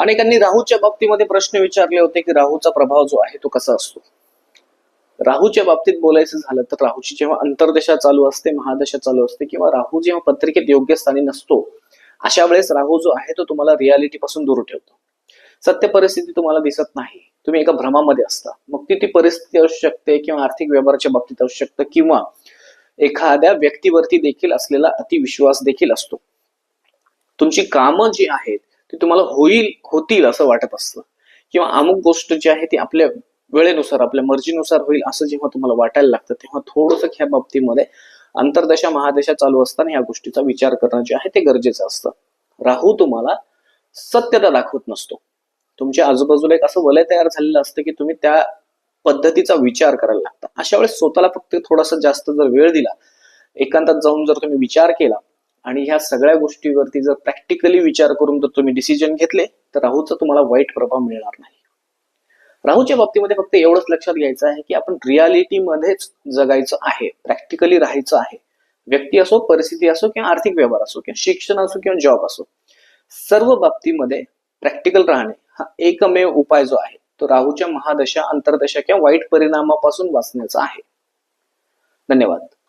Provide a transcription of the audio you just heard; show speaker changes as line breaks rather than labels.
अनेकांनी राहूच्या बाबतीमध्ये प्रश्न विचारले होते की राहूचा प्रभाव जो आहे तो कसा असतो? राहूच्या बाबतीत बोलायचं झालं तर राहूची जेव्हा अंतर्दशा चालू असते महादशा चालू असते किंवा राहू जेव्हा पत्रिकेत योग्य स्थानी नसतो अशा वेळेस राहू जो आहे तो तुम्हाला रियालिटी पासून दूर ठेवतो. सत्य परिस्थिती तुम्हाला दिसत नाही. तुम्ही एका भ्रमामध्ये असता. मग ती ती परिस्थिती असू शकते किंवा आर्थिक व्यवहाराच्या बाबतीत असू शकतं किंवा एखाद्या व्यक्तीवरती देखील असलेला अतिविश्वास देखील असतो. तुमची कामं जी आहेत ती तुम्हाला होईल होतील असं वाटत असतं. किंवा अमुक गोष्ट जी आहे ती आपल्या वेळेनुसार आपल्या मर्जीनुसार होईल असं जेव्हा तुम्हाला वाटायला लागतं तेव्हा थोडंसं ह्या बाबतीमध्ये अंतर्दशा महादशा चालू असताना या गोष्टीचा विचार करणं जे आहे ते गरजेचं असतं. राहू तुम्हाला सत्यता दाखवत नसतो. तुमच्या आजूबाजूला एक असं वलय तयार झालेलं असतं की तुम्ही त्या पद्धतीचा विचार करायला लागता. अशा वेळेस स्वतःला फक्त थोडासा जास्त जर वेळ दिला एकांतात जाऊन जर तुम्ही विचार केला आणि ह्या सगळ्या गोष्टीवरती जर प्रॅक्टिकली विचार करून जर तुम्ही डिसिजन घेतले तर राहूचा तुम्हाला वाईट प्रभाव मिळणार नाही. राहूच्या बाबतीमध्ये फक्त एवढंच लक्षात घ्यायचं आहे की आपण रियालिटीमध्येच जगायचं आहे प्रॅक्टिकली राहायचं आहे. व्यक्ती असो परिस्थिती असो किंवा आर्थिक व्यवहार असो किंवा शिक्षण असो किंवा जॉब असो. सर्व बाबतीमध्ये प्रॅक्टिकल राहणे हा एकमेव उपाय जो आहे तो राहूच्या महादशा अंतर्दशा किंवा वाईट परिणामापासून वाचण्याचा आहे. धन्यवाद.